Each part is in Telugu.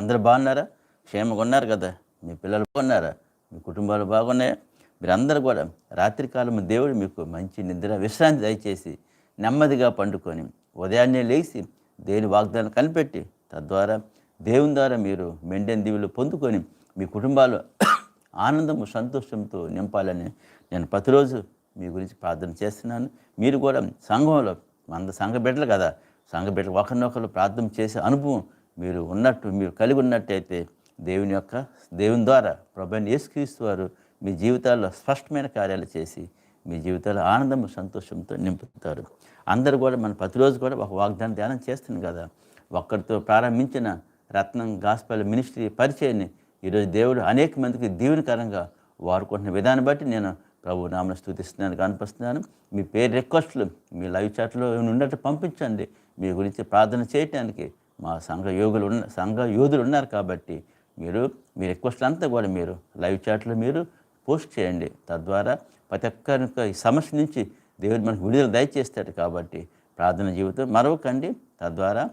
అందరు బాగున్నారా? క్షేమంగా ఉన్నారు కదా. మీ పిల్లలు బాగున్నారా? మీ కుటుంబాలు బాగున్నాయా? మీరందరూ కూడా రాత్రికాలం దేవుడు మీకు మంచి నిద్ర విశ్రాంతి దయచేసి నెమ్మదిగా పండుకొని ఉదయాన్నే లేచి దేని వాగ్దానం కనిపెట్టి తద్వారా దేవుని ద్వారా మీరు మెండెన్ దీవులు పొందుకొని మీ కుటుంబాలు ఆనందము సంతోషంతో నింపాలని నేను ప్రతిరోజు మీ గురించి ప్రార్థన చేస్తున్నాను. మీరు కూడా సంఘంలో వంద సంఘ బిడ్డలు కదా సంఘ బిడ్డలు ఒకరినొకరు ప్రార్థన చేసే అనుభవం మీరు ఉన్నట్టు మీరు కలిగి ఉన్నట్టయితే దేవుని యొక్క దేవుని ద్వారా ప్రభుని యేసుక్రీస్తు వారు మీ జీవితాల్లో స్పష్టమైన కార్యాలు చేసి మీ జీవితాల్లో ఆనందము సంతోషంతో నింపుతారు. అందరు కూడా మన ప్రతిరోజు కూడా ఒక వాగ్దానం ధ్యానం చేస్తుంది కదా. ఒక్కరితో ప్రారంభించిన రత్నం గాస్పల్ మినిస్ట్రీ పరిచయాన్ని ఈరోజు దేవుడు అనేక మందికి దీవెనకరంగా వాడుకుంటున్న విధానం బట్టి నేను ప్రభు నామను స్థుతిస్తున్నాను కనిపిస్తున్నాను మీ పేరు రిక్వెస్ట్లు మీ లైవ్ చాట్లో ఉన్నట్టు పంపించండి. మీ గురించి ప్రార్థన చేయటానికి మా సంఘ యోగులు ఉన్న సంఘ యోధులు ఉన్నారు కాబట్టి మీరు మీ రిక్వెస్ట్ అంతా కూడా మీరు లైవ్ చాట్లో మీరు పోస్ట్ చేయండి. తద్వారా ప్రతి ఒక్కరికి ఈ సమస్య నుంచి దేవుడు మనకు విడుదల దయచేస్తాడు కాబట్టి ప్రార్థన జీవితం మరవకండి. తద్వారా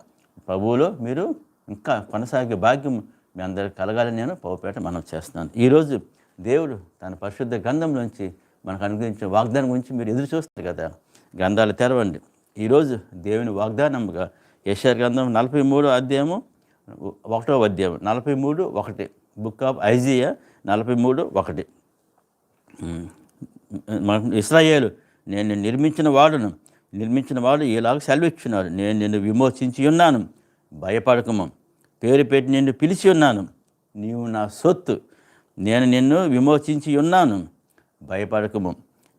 ప్రభువులో మీరు ఇంకా కొనసాగే భాగ్యం మీ అందరికి కలగాలని నేను పవపేట మనం చేస్తున్నాను. ఈరోజు దేవుడు తన పరిశుద్ధ గంధంలోంచి మనకు అనుగ్రహించిన వాగ్దానం గురించి మీరు ఎదురు చూస్తారు కదా గ్రంథాలు తెరవండి. ఈరోజు దేవుని వాగ్దానముగా యశార్ గ్రంథం నలభై మూడో అధ్యాయము ఒకటో అధ్యాయం నలభై మూడు ఒకటి. బుక్ ఆఫ్ ఐజియా నలభై మూడు ఒకటి. మన ఇస్రాయేలు నేను నిర్మించిన వాడును. నిర్మించిన వాడు ఇలాగ సెలవిచ్చున్నాడు నేను నిన్ను విమోచించి ఉన్నాను. భయపడకము. పేరు పెట్టి నిన్ను పిలిచి ఉన్నాను. నీవు నా సొత్తు. నేను నిన్ను విమోచించి ఉన్నాను. భయపడకము.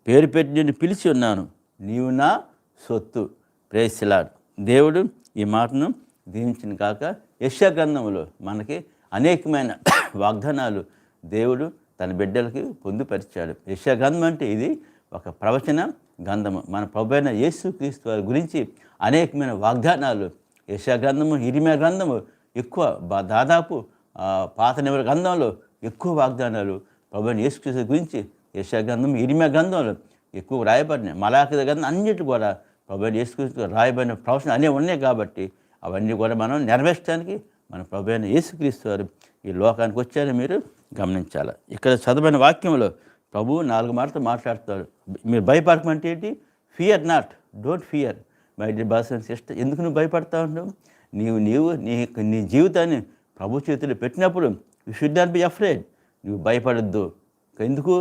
పేరు పెట్టి నిన్ను పిలిచి ఉన్నాను. నీవు నా సొత్తు. ప్రేసిలాడు దేవుడు ఈ మాటను దీవించిన కాక యశా గ్రంథంలో మనకి అనేకమైన వాగ్దానాలు దేవుడు తన బిడ్డలకి పొందుపరిచాడు. యశా గ్రంథం అంటే ఇది ఒక ప్రవచన గ్రంథము. మన ప్రభుత్వ యేసు క్రీస్తు వారి గురించి అనేకమైన వాగ్దానాలు. యశా గ్రంథము ఇరిమే గ్రంథము ఎక్కువ దాదాపు పాత నివర గ్రంథంలో ఎక్కువ వాగ్దానాలు ప్రభుత్వ యేసుక్రీస్తు యేసు క్రీస్తు గురించి యశా గ్రంథం ఇరిమే గ్రంథంలో ఎక్కువ రాయబడినాయి. మలాఖ గ్రంథం అన్నిటి కూడా ప్రభు యేసుక్రీస్తు రాయబడిన ప్రవచనం అన్నీ ఉన్నాయి కాబట్టి అవన్నీ కూడా మనం నెరవేర్చడానికి మన ప్రభు అయిన యేసుక్రీస్తు వారు ఈ లోకానికి వచ్చారని మీరు గమనించాలి. ఇక్కడ చదవైన వాక్యంలో ప్రభు నాలుగు మాటలు మాట్లాడతారు మీరు భయపడకమంటే ఏంటి? Fear not don't fear my dear bros and sister ఎందుకు నువ్వు భయపడతా ఉన్నావు? నీవు నీవు నీ నీ జీవితాన్ని ప్రభు చేతిలో పెట్టినప్పుడు you should not be afraid నువ్వు భయపడద్దు. ఎందుకు?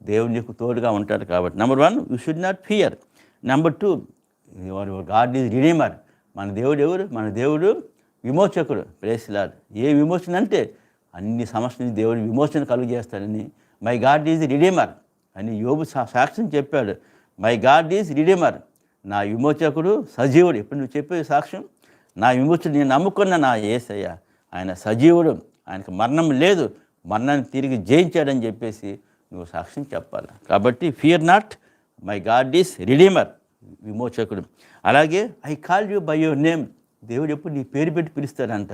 దేవుడు నీకు తోడుగా ఉంటాడు కాబట్టి. Number one you should not fear number two God is redeemer. మన దేవుడు ఎవరు? మన దేవుడు విమోచకుడు. ప్రేసిలాడ్ ఏ విమోచన అంటే అన్ని సమస్యలు దేవుడు విమోచన కలుగు చేస్తాడని. మై గాడ్ ఈజ్ రిడీమర్ అని యోబు సా- సాక్ష్యం చెప్పాడు. My God is redeemer. నా విమోచకుడు సజీవుడు. ఇప్పుడు నువ్వు చెప్పే సాక్ష్యం? నా విమోచకుడు నేను నమ్ముకున్న నా ఏసయ్య. ఆయన సజీవుడు. ఆయనకు మరణం లేదు. మరణాన్ని తిరిగి జయించాడని చెప్పేసి నువ్వు సాక్ష్యం చెప్పాలి. కాబట్టి fear not. My God is redeemer. విమోచకుడు. అలాగే I call you by your name. దేవుడు ఎప్పుడు నీ పేరు పెట్టి పిలుస్తాడంట.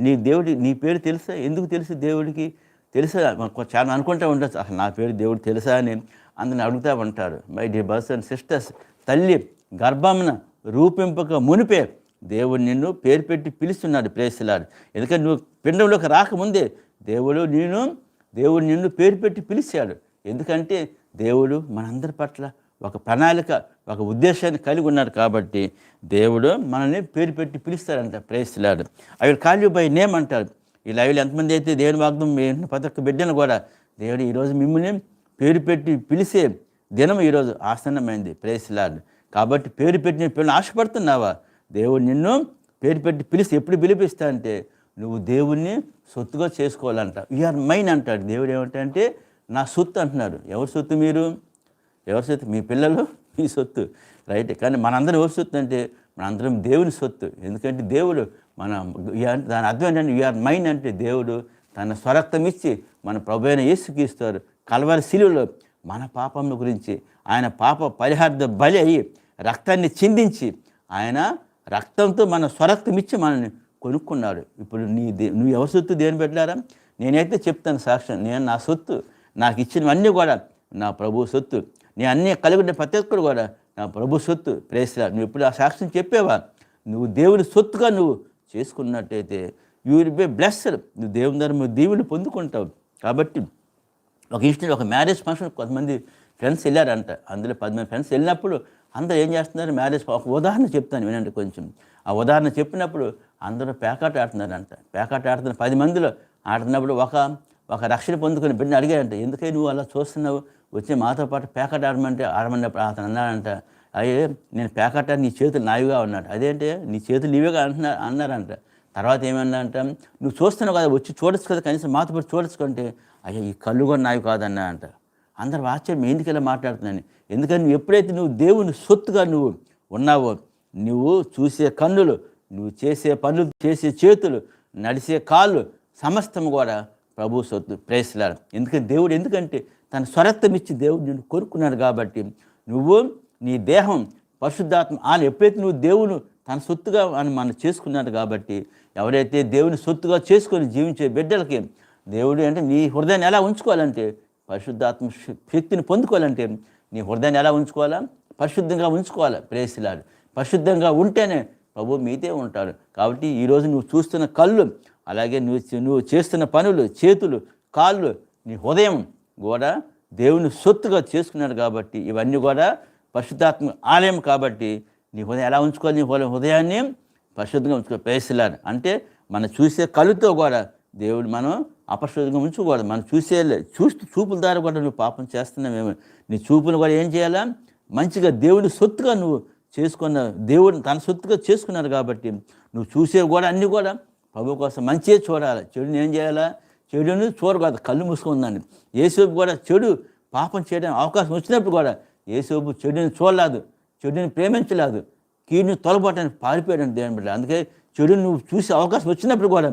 నీ దేవుడి నీ పేరు తెలుసా? ఎందుకు తెలుసు దేవుడికి? తెలుసా? చాలా అనుకుంటూ ఉండొచ్చు. అసలు నా పేరు దేవుడు తెలుసా అని అందరిని అడుగుతూ ఉంటారు my dear bros and sisters తల్లి గర్భమున రూపింపక మునిపే దేవుడు నిన్ను పేరు పెట్టి పిలుస్తున్నాడు ప్రేసిలాడు ఎందుకంటే నువ్వు పిండంలోకి రాకముందే దేవుడు నేను దేవుడు నిన్ను పేరు పెట్టి పిలిచాడు. ఎందుకంటే దేవుడు మనందరి పట్ల ఒక ప్రణాళిక ఒక ఉద్దేశాన్ని కలిగి ఉన్నాడు కాబట్టి దేవుడు మనల్ని పేరు పెట్టి పిలుస్తాడంట. ప్రేసిలాడు అవి కాల్యూ బై నేమ్ అంటారు. ఈ లైవ్లో ఎంతమంది అయితే దేవుని వాగ్దం మీ ప్రతి ఒక్క బిడ్డను కూడా దేవుడు ఈరోజు మిమ్మల్ని పేరు పెట్టి పిలిచే దినం ఈరోజు ఆసన్నమైంది. ప్రేసిలాడు కాబట్టి పేరు పెట్టిన పిల్లలు ఆశపడుతున్నావా? దేవుడు నిన్ను పేరు పెట్టి పిలిచి ఎప్పుడు పిలిపిస్తా అంటే నువ్వు దేవుణ్ణి సొత్తుగా చేసుకోవాలంట. ఆర్ మైన్ అంటాడు. దేవుడు ఏమంటే నా సొత్తు అంటున్నాడు. ఎవరి సొత్తు మీరు? ఎవరి సొత్తు మీ పిల్లలు మీ సొత్తు. రైట్. కానీ మనందరం ఎవరి సొత్తు అంటే మనందరం దేవుని సొత్తు. ఎందుకంటే దేవుడు మన దాని అర్థం ఏంటంటే యూఆర్ మైన్ అంటే దేవుడు తన స్వరక్తం ఇచ్చి మన ప్రభు అయిన యేసుకి ఇస్తారు కలవరి శిలువలో మన పాపం గురించి ఆయన పాప పరిహార్థ బలి అయ్యి రక్తాన్ని చిందించి ఆయన రక్తంతో మన స్వరక్తం ఇచ్చి మనల్ని కొనుక్కున్నాడు ఇప్పుడు నీ దే నువ్వు ఎవరి సొత్తు? దేని పెట్టారా నేనైతే చెప్తాను సాక్ష్యం. నేను నా సొత్తు నాకు ఇచ్చినవన్నీ కూడా నా ప్రభు సొత్తు. నీ అన్నీ కలిగి ఉండే ప్రతి ఒక్కరు కూడా నా ప్రభు సొత్తు ప్రేసరా నువ్వు ఇప్పుడు ఆ సాక్ష్యం చెప్పేవా? నువ్వు దేవుని సొత్తుగా నువ్వు చేసుకున్నట్టయితే యూ విల్ బి బ్లెస్సర్ నువ్వు దేవుని ద్వారా నువ్వు దీవులు పొందుకుంటావు. కాబట్టి ఒక ఇన్స్టెంట్ ఒక మ్యారేజ్ ఫంక్షన్ కొంతమంది ఫ్రెండ్స్ వెళ్ళారంట. అందులో పది మంది ఫ్రెండ్స్ వెళ్ళినప్పుడు అందరూ ఏం చేస్తున్నారు? మ్యారేజ్ ఒక ఉదాహరణ చెప్తాను వినండి కొంచెం. ఆ ఉదాహరణ చెప్పినప్పుడు అందరూ పేకాట ఆడుతున్నారంట. పేకాట ఆడుతున్న పది మందిలో ఆడుతున్నప్పుడు ఒక ఒక రక్షణ పొందుకుని బిడ్డ అడిగాడంట ఎందుకని నువ్వు అలా చూస్తున్నావు? వచ్చి మాతో పాటు పేకాట ఆడమంటే ఆడమన్నప్పుడు అతను అన్నాడంట అయ్యే నేను పేకాట నీ చేతులు నాయిగా ఉన్నాడు. అదేంటే? నీ చేతులు నీవేగా అంటున్నా అన్నారంట. తర్వాత ఏమన్నా అంట నువ్వు చూస్తున్నావు కదా వచ్చి చూడొచ్చు కదా కనీసం మాతో పాటు చూడొచ్చుకుంటే అయ్యా ఈ కళ్ళు కూడా నావి కాదన్నా అంట అందరు ఆశ్చర్యం ఎందుకు ఇలా మాట్లాడుతున్నాను ఎందుకని నువ్వు ఎప్పుడైతే నువ్వు దేవుని సొత్తుగా నువ్వు ఉన్నావో నువ్వు చూసే కన్నులు నువ్వు చేసే పనులు చేసే చేతులు నడిసే కాళ్ళు సమస్తం కూడా ప్రభు సొత్తు ప్రేసలాడు ఎందుకంటే దేవుడు ఎందుకంటే తన స్వరత్వం ఇచ్చి దేవుడు నిన్ను కోరుకున్నాడు కాబట్టి నువ్వు నీ దేహం పరిశుద్ధాత్మ ఆయన ఎప్పుడైతే నువ్వు దేవుడు తన సొత్తుగా అని మనం చేసుకున్నాడు కాబట్టి ఎవరైతే దేవుని సొత్తుగా చేసుకొని జీవించే బిడ్డలకి దేవుడు అంటే నీ హృదయాన్ని ఎలా ఉంచుకోవాలంటే పరిశుద్ధాత్మ శక్తిని పొందుకోవాలంటే నీ హృదయాన్ని ఎలా ఉంచుకోవాలా? పరిశుద్ధంగా ఉంచుకోవాలి? ప్రేసిలాడు పరిశుద్ధంగా ఉంటేనే ప్రభు మీదే ఉంటాడు. కాబట్టి ఈరోజు నువ్వు చూస్తున్న కళ్ళు అలాగే నువ్వు నువ్వు చేస్తున్న పనులు చేతులు కాళ్ళు నీ హృదయం కూడా దేవుని సొత్తుగా చేసుకున్నాడు కాబట్టి ఇవన్నీ కూడా పరిశుద్ధాత్మ ఆలయం కాబట్టి నీ హృదయం ఎలా ఉంచుకోవాలి? నీ హృదయ- హృదయాన్ని పరిశుద్ధంగా ఉంచుకో పేసిలాడు అంటే మనం చూసే కళ్ళుతో కూడా దేవుడు మనం అపరిశుద్ధంగా ఉంచకూడదు మనం చూసే చూస్తూ చూపుల ద్వారా కూడా నువ్వు పాపం చేస్తున్నావేమో నీ చూపులు కూడా ఏం చేయాలా? మంచిగా దేవుని సొత్తుగా నువ్వు చేసుకున్న దేవుడిని తన సొత్తుగా చేసుకున్నారు కాబట్టి నువ్వు చూసేవి కూడా అన్నీ కూడా ప్రభు కోసం మంచిగా చూడాలి. చెడుని ఏం చేయాలా? చెడుని చూడకూడదు కళ్ళు మూసుకుందాన్ని. ఏసేపు కూడా చెడు పాపం చేయడానికి అవకాశం వచ్చినప్పుడు కూడా ఏసేపు చెడుని చూడలేదు చెడుని ప్రేమించలేదు కీడుని తొలగొట్టడానికి పారిపోయాడు దేవుని బిడ్డ అందుకే చెడుని నువ్వు చూసే అవకాశం వచ్చినప్పుడు కూడా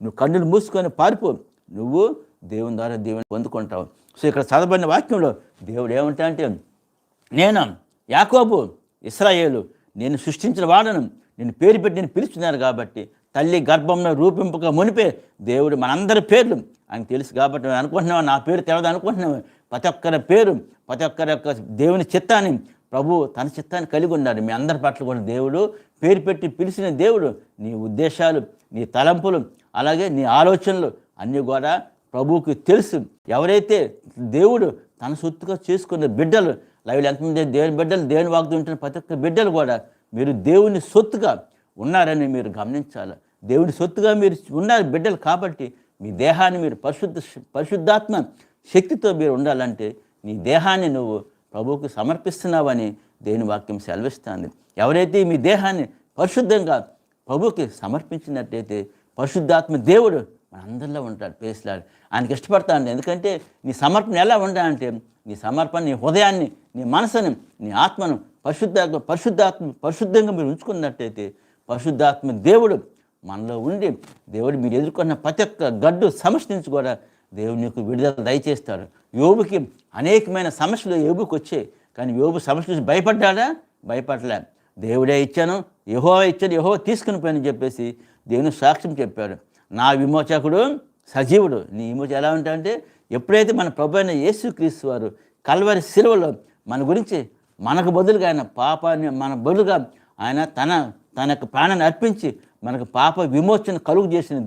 నువ్వు కన్నులు మూసుకొని పారిపో. నువ్వు దేవుని ద్వారా దేవుని పొందుకుంటావు. సో ఇక్కడ చదవబడిన వాక్యంలో దేవుడు ఏమంటా అంటే నేను యాకోబు ఇస్రాయేలు నేను సృష్టించిన వాడను నేను పేరు పెట్టి నేను పిలుచున్నాను కాబట్టి తల్లి గర్భంలో రూపింపక మునిపే దేవుడు మనందరి పేర్లు. ఆయన తెలుసు కాబట్టి నేను నా పేరు తెలదు అనుకుంటున్నావు? ప్రతి ఒక్కరి పేరు ప్రతి ఒక్కరి యొక్క దేవుని చిత్తాన్ని ప్రభు తన చిత్తాన్ని కలిగి ఉన్నాడు. మీ అందరి పట్ల కూడా దేవుడు పేరు పెట్టి పిలిచిన దేవుడు. నీ ఉద్దేశాలు నీ తలంపులు అలాగే నీ ఆలోచనలు అన్నీ కూడా ప్రభువుకి తెలుసు. ఎవరైతే దేవుడు తన సొత్తుగా చేసుకున్న బిడ్డలు లైవ్లు ఎంతమంది దేవుని బిడ్డలు దేవుని వాగ్దుంటున్న ప్రతి ఒక్క బిడ్డలు కూడా మీరు దేవుని సొత్తుగా ఉన్నారని మీరు గమనించాలి. దేవుడి సొత్తుగా మీరు ఉన్నారు బిడ్డలు కాబట్టి మీ దేహాన్ని మీరు పరిశుద్ధ పరిశుద్ధాత్మ శక్తితో మీరు ఉండాలంటే నీ దేహాన్ని నువ్వు ప్రభువుకు సమర్పిస్తున్నావని దేని వాక్యం సెలవిస్తుంది. ఎవరైతే మీ దేహాన్ని పరిశుద్ధంగా ప్రభువుకి సమర్పించినట్టయితే పరిశుద్ధాత్మ దేవుడు మన అందరిలో ఉంటాడు పేసలాడు. ఆయనకి ఇష్టపడతాడు ఎందుకంటే నీ సమర్పణ ఎలా ఉండాలంటే నీ సమర్పణ నీ హృదయాన్ని నీ మనసుని నీ ఆత్మను పరిశుద్ధ పరిశుద్ధాత్మ పరిశుద్ధంగా మీరు ఉంచుకున్నట్టయితే పరిశుద్ధాత్మ దేవుడు మనలో ఉండి దేవుడు మీరు ఎదుర్కొన్న ప్రతి ఒక్క గడ్డు సమస్య నుంచి కూడా దేవుడు నీకు విడుదల దయచేస్తాడు. యోబుకి అనేకమైన సమస్యలు యోబుకి వచ్చాయి. కానీ యోబు సమస్య నుంచి భయపడ్డాడా? భయపడలే. దేవుడే ఇచ్చాను యహో ఇచ్చాను యహో తీసుకుని పోయని చెప్పేసి దేవుని సాక్ష్యం చెప్పాడు. నా విమోచకుడు సజీవుడు. నీ విమోచ ఎలా ఉంటాడంటే ఎప్పుడైతే మన ప్రభు అయిన యేసుక్రీస్తు వారు కల్వరి శిలువలో మన గురించి మనకు బదులుగా ఆయన పాపాన్ని మన బదులుగా ఆయన తన తన యొక్క ప్రాణాన్ని అర్పించి మనకు పాప విమోచన కలుగు చేసిన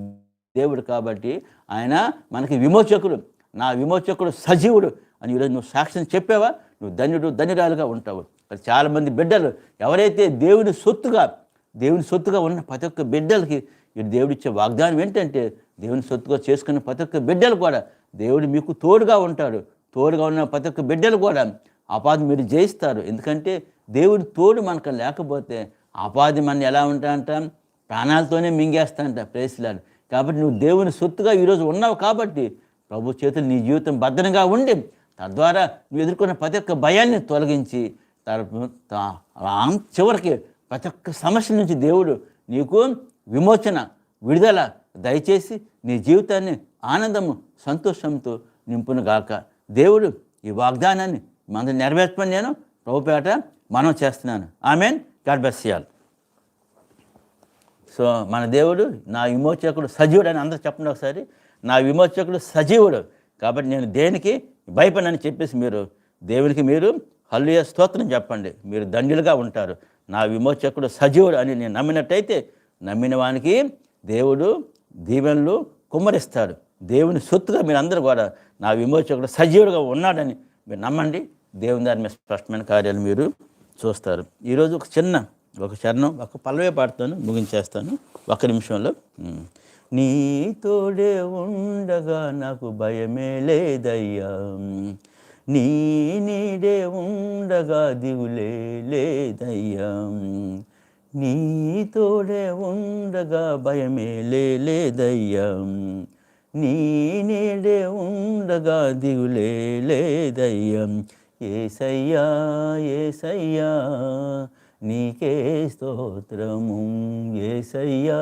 దేవుడు కాబట్టి ఆయన మనకి విమోచకుడు. నా విమోచకుడు సజీవుడు అని ఈరోజు నువ్వు సాక్ష్యం చెప్పావా? నువ్వు ధన్యుడు ధన్యురాలుగా ఉంటావు. మరి చాలామంది బిడ్డలు ఎవరైతే దేవుని సొత్తుగా దేవుని సొత్తుగా ఉన్న ప్రతి ఒక్క బిడ్డలకి ఈ దేవుడిచ్చే వాగ్దానం ఏంటంటే దేవుని సొత్తుగా చేసుకున్న ప్రతి ఒక్క బిడ్డలు కూడా దేవుడు మీకు తోడుగా ఉంటాడు. తోడుగా ఉన్న ప్రతి ఒక్క బిడ్డలు కూడా అపాధి మీరు జయిస్తారు. ఎందుకంటే దేవుడి తోడు మనకు లేకపోతే అపాధి మన ఎలా ఉంటా అంటాం ప్రాణాలతోనే మింగేస్తానంట ప్రేసిలాడు. కాబట్టి నువ్వు దేవుని సొత్తుగా ఈరోజు ఉన్నావు కాబట్టి ప్రభు చేతులు నీ జీవితం భద్రంగా ఉండి తద్వారా నువ్వు ఎదుర్కొన్న ప్రతి ఒక్క భయాన్ని తొలగించి చివరికి ప్రతి ఒక్క సమస్య నుంచి దేవుడు నీకు విమోచన విడుదల దయచేసి నీ జీవితాన్ని ఆనందము సంతోషంతో నింపునుగాక దేవుడు ఈ వాగ్దానాన్ని మన నెరవేర్చమని నేను ప్రభుపేట మనం చేస్తున్నాను. ఆమెన్. గాడ్ బెస్ చేయాలి సో మన దేవుడు నా విమోచకుడు సజీవుడు అని అందరూ చెప్పండి ఒకసారి. నా విమోచకుడు సజీవుడు. కాబట్టి నేను దేనికి భయపడనని చెప్పేసి మీరు దేవునికి మీరు హల్లుయ స్తోత్రం చెప్పండి. మీరు దండులుగా ఉంటారు. నా విమోచకుడు సజీవుడు అని నేను నమ్మినట్టయితే నమ్మిన వానికి దేవుడు దీవెనలు కుమ్మరిస్తాడు. దేవుని సొత్తుగా మీరు కూడా నా విమోచకుడు సజీవుడుగా ఉన్నాడని మీరు నమ్మండి. దేవుని దాని మీద స్పష్టమైన కార్యాలు మీరు చూస్తారు. ఈరోజు ఒక చిన్న ఒక చరణం ఒక పల్లవే పాడుతాను ముగించేస్తాను. ఒక నిమిషంలో. నీతోడే నీ తోడే ఉండగా నాకు భయమే లేదయ్యా. నీ నీడే ఉండగా దిగులే లేదయ్యా. నీ తోడే ఉండగా భయమే లేదయ్యా. నీ నీడే ఉండగా దిగులే లేదయ్యా. ఏసయ్యా ఏసయ్యా. నీకే స్తోత్రము. ఏసయ్యా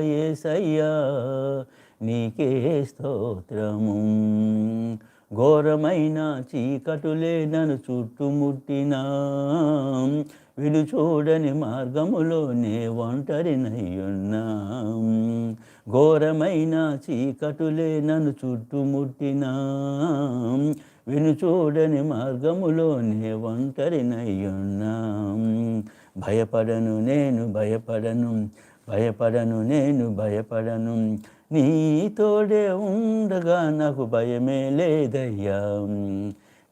ఏసయ్యా నీకే స్తోత్రము. ఘోరమైన చీకటులే నన్ను చుట్టుముట్టినా. విడు చూడని మార్గములోనే ఒంటరినయ్యున్నా. ఘోరమైన చీకటులే నన్ను చుట్టుముట్టినా. విను చూడని మార్గములోనే ఒంటరినయ్యున్నా. భయపడను నేను భయపడను భయపడను నేను భయపడను. నీ తోడే ఉండగా నాకు భయమే లేదయ్యా.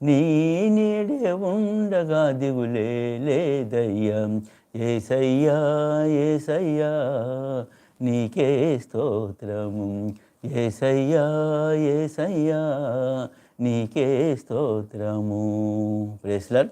నీ నీడే ఉండగా దిగులే లేదయ్యా. ఏసయ్యా ఏసయ్యా నీకే స్తోత్రము. ఏసయ్యా ఏసయ్యా నీకే స్తోత్రము. ప్రేస్లర్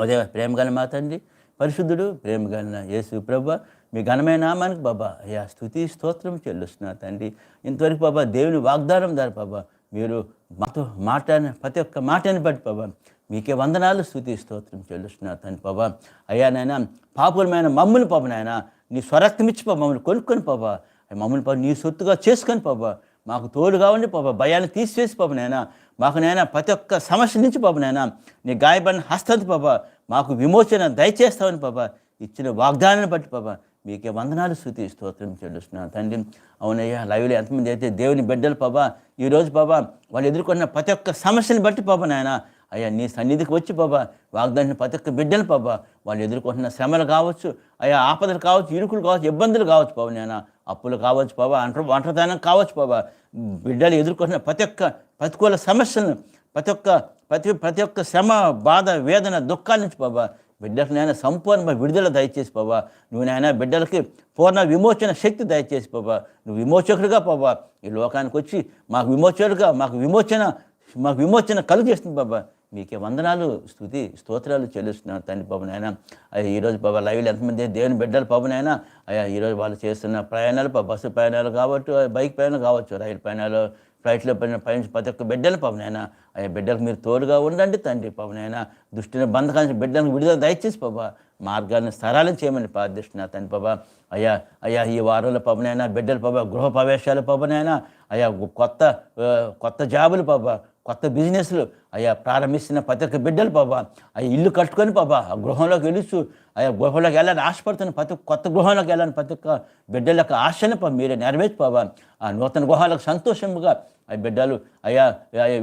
అదే ప్రేమ గల మాతండి పరిశుద్ధుడు ప్రేమ గల యేసు ప్రభ మీ ఘనమైన నామానికి బాబా అయ్యా స్థుతి స్తోత్రం చెల్లుస్తున్నా తండ్రి. ఇంతవరకు బాబా దేవుని వాగ్దానం దారి బాబా మీరు మాతో మాట్లాడిన ప్రతి ఒక్క మాటని బట్టి బాబా మీకే వందనాలు స్థుతి స్తోత్రం చెల్లుస్తున్నా తండ్రి బాబా అయ్యా నాయన పాపులమైన మమ్మల్ని పాప నాయన నీ స్వరక్తమిచ్చి పాప మమ్మల్ని కొనుక్కొని పాపా మమ్మల్ని పాప నీ సొత్తుగా చేసుకొని పాపా మాకు తోడుగా ఉండి పాప భయాన్ని తీసివేసి పాప నాయన మాకు నాయన ప్రతి ఒక్క సమస్య నుంచి పాప నాయన నీ గాయపడిన హస్తంతి పాప మాకు విమోచన దయచేస్తామని పాప ఇచ్చిన వాగ్దానాన్ని బట్టి పాప మీకే వందనాలు స్థుతి స్తోత్రం చెల్లిస్తున్నాను తండ్రి. అవునయ్యా లైవ్లో ఎంతమంది అయితే దేవుని బిడ్డలు పాపా ఈరోజు పాపా వాళ్ళు ఎదుర్కొన్న ప్రతి ఒక్క సమస్యని బట్టి పాప నాయన అయ్యా నీ సన్నిధికి వచ్చి బాబా వాగ్దాన్ని ప్రతి ఒక్క బిడ్డలు బాబా వాళ్ళు ఎదుర్కొంటున్న శ్రమలు కావచ్చు అయ్యా ఆపదలు కావచ్చు ఇరుకులు కావచ్చు ఇబ్బందులు కావచ్చు బాబు నేను అప్పులు కావచ్చు బాబా అంట ఒంటరితనం కావచ్చు బాబా బిడ్డలు ఎదుర్కొంటున్న ప్రతి ఒక్క ప్రతికూల సమస్యలను ప్రతి ఒక్క ప్రతి ప్రతి ఒక్క శ్రమ బాధ వేదన దుఃఖాల నుంచి బాబా బిడ్డలకు నాయన సంపూర్ణ విడుదల దయచేసి బాబా నువ్వు నాయన బిడ్డలకి పూర్ణ విమోచన శక్తి దయచేసి బాబా నువ్వు విమోచకుడిగా బాబా ఈ లోకానికి వచ్చి మాకు విమోచకుడిగా మాకు విమోచన మాకు విమోచన కలుగజేస్తుంది బాబా మీకే వందనాలు స్థుతి స్తోత్రాలు చెల్లిస్తున్నాను తండ్రి బాబు నాయన. అయ్యా ఈరోజు బాబా లైవ్లో ఎంతమంది దేవుని బిడ్డలు బాబు నాయన. అయ్యా ఈరోజు వాళ్ళు చేస్తున్న ప్రయాణాలు బస్సు ప్రయాణాలు కావచ్చు బైక్ ప్రయాణాలు కావచ్చు రైలు ప్రయాణాలు ఫ్లైట్లో పైన పయనించి ప్రతి ఒక్క బిడ్డలు పాపం నాయన అయ్యా బిడ్డలకు మీరు తోడుగా ఉండండి తండ్రి పవనైనా దృష్టిని దుష్టిని బిడ్డలకు విడుదల దయచేసి బాబా మార్గాన్ని సరళం చేయమని ప్రార్థిస్తున్నా తండ్రి బాబా అయ్యా అయ్యా ఈ వారంలో పవనైనా బిడ్డలు పాప గృహ ప్రవేశాలు పవనైనా అయ్యా కొత్త కొత్త జాబులు పాప కొత్త బిజినెస్లు అయ్యా ప్రారంభిస్తున్న ప్రతి ఒక్క బిడ్డలు పాప అయ్యా ఇల్లు కట్టుకొని పాప ఆ గృహంలోకి వెలుచు అయ్యా గృహంలోకి వెళ్ళాలని ఆశపడుతున్న ప్రతి కొత్త గృహంలోకి వెళ్ళాలని ప్రతి ఒక్క బిడ్డల యొక్క ఆశని పాప మీరే నెరవేర్చి పాప ఆ నూతన గృహాలకు సంతోషముగా ఆ బిడ్డలు అయ్యా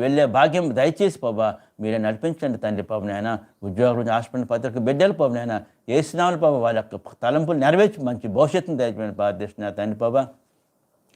వెళ్ళే భాగ్యం దయచేసి పాపా మీరే నడిపించండి తండ్రి పాప నాయన. ఉద్యోగం ఆశపడిన ప్రతి ఒక్క బిడ్డలు పాప నాయన ఏసునామలు పాప వాళ్ళ యొక్క తలంపులు నెరవేర్చి మంచి భవిష్యత్తును దయచేయమని ప్రార్థిస్తున్నా తండ్రి బాబా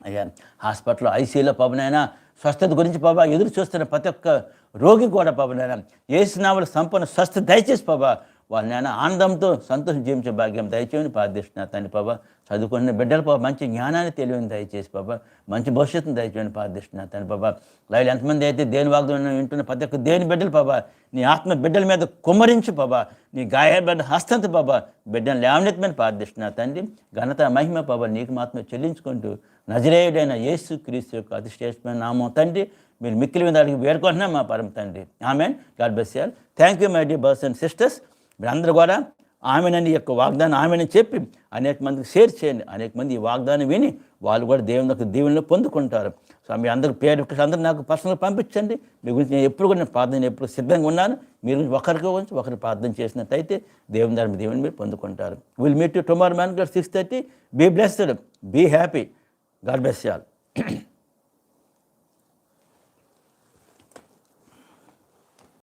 అయ్యా హాస్పిటల్లో ఐసీయూలో పవనైనా స్వస్థత గురించి బాబా ఎదురు చూస్తున్న ప్రతి ఒక్క రోగి కూడా పాపనైనా ఏసునామలు సంపూర్ణ స్వస్థత దయచేసి బాబా వాళ్ళ నాయన ఆనందంతో సంతోషం జీవించే భాగ్యం దయచేయని ప్రార్థిస్తున్నా. తండ్రి బాబా చదువుకున్న బిడ్డలు పాప మంచి జ్ఞానాన్ని తెలియని దయచేసి బాబా మంచి భవిష్యత్తును దయచేయని ప్రార్థిస్తున్నా. తండ్రి బాబా లైవ్ ఎంతమంది అయితే దేని వాగ్దానం వింటున్న ప్రతి ఒక్క దేని బిడ్డలు బాబా నీ ఆత్మ బిడ్డల మీద కుమ్మరించి బాబా నీ గాయబడ్డ హస్తంత బాబా బిడ్డను లేవనెత్తమని ప్రార్థిస్తున్నా. తండ్రి ఘనత మహిమ బాబా నీకు మాత్రమే చెల్లించుకుంటూ నజరేయుడైన యేసు క్రీస్తు యొక్క అతిశ్రేష్టమైన నామం తండ్రి మీరు మిక్కిలి మీద అడిగి వేడుకుంటున్నాం మా పరమ తండ్రి. Amen. God bless y'all thank you my dear bros and sisters. మీరందరూ కూడా ఆమెనని యొక్క వాగ్దానం ఆమెనని చెప్పి అనేక మందికి షేర్ చేయండి. అనేక మంది ఈ వాగ్దానం విని వాళ్ళు కూడా దేవుని యొక్క దీవెనలో పొందుకుంటారు. సో మీ అందరికి పేరు అందరూ నాకు పర్సనల్ పంపించండి. మీ గురించి నేను ఎప్పుడు కూడా నేను ప్రార్థన ఎప్పుడు సిద్ధంగా ఉన్నాను. మీరు ఒకరికి గురించి ఒకరు ప్రార్థన చేసినట్టయితే దేవుని దాని దేవుని మీరు పొందుకుంటారు. Will meet tomorrow man six thirty be blessed be happy God bless y'all